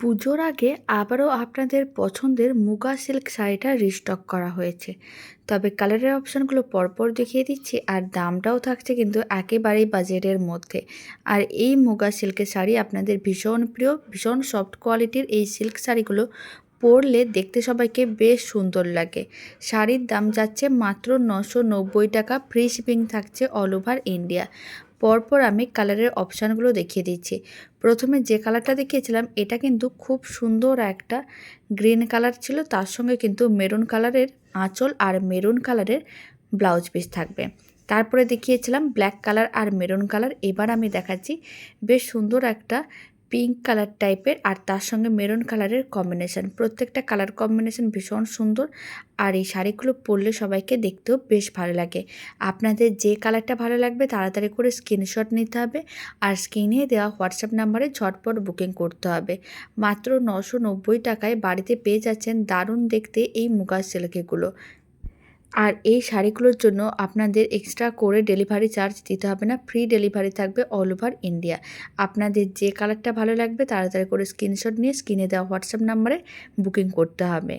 পুজোর আগে আবারও আপনাদের পছন্দের মুগা সিল্ক শাড়িটা রিস্টক করা হয়েছে। তবে কালারের অপশানগুলো পরপর দেখিয়ে দিচ্ছি আর দামটাও থাকছে কিন্তু একেবারেই বাজেটের মধ্যে। আর এই মুগা সিল্কের শাড়ি আপনাদের ভীষণ প্রিয়, ভীষণ সফট কোয়ালিটির এই সিল্ক শাড়িগুলো পরলে দেখতে সবাইকে বেশ সুন্দর লাগে। শাড়ির দাম যাচ্ছে মাত্র নশো নব্বই টাকা ফ্রি শিপিং থাকছে অল ওভার ইন্ডিয়া পরপর আমি কালারের অপশানগুলো দেখিয়ে দিচ্ছি। প্রথমে যে কালারটা দেখিয়েছিলাম, এটা কিন্তু খুব সুন্দর একটা গ্রিন কালার ছিল, তার সঙ্গে কিন্তু মেরুন কালারের আঁচল আর মেরুন কালারের ব্লাউজ পিস থাকবে। তারপরে দেখিয়েছিলাম ব্ল্যাক কালার আর মেরুন কালার এবার আমি দেখাচ্ছি বেশ সুন্দর একটা পিঙ্ক কালার টাইপের আর তার সঙ্গে মেরুন কালারের কম্বিনেশন। প্রত্যেকটা কালার কম্বিনেশন ভীষণ সুন্দর আর এই শাড়িগুলো পরলে সবাইকে দেখতেও বেশ ভালো লাগে। আপনাদের যে কালারটা ভালো লাগবে তাড়াতাড়ি করে স্ক্রিনশট নিতে হবে আর স্ক্রিনে দেওয়া হোয়াটসঅ্যাপ নাম্বারে ঝটপট বুকিং করতে হবে। মাত্র নশো টাকায় বাড়িতে পেয়ে যাচ্ছেন দারুণ দেখতে এই মুগার সিল্কেগুলো। আর এই শাড়িগুলোর জন্য আপনাদের এক্সট্রা করে ডেলিভারি চার্জ দিতে হবে না। ফ্রি ডেলিভারি থাকবে অল ওভার ইন্ডিয়া আপনাদের যে কালারটা ভালো লাগবে, তাড়াতাড়ি করে স্ক্রিনশট নিয়ে স্ক্রিনে দেওয়া হোয়াটসঅ্যাপ নাম্বারে বুকিং করতে হবে।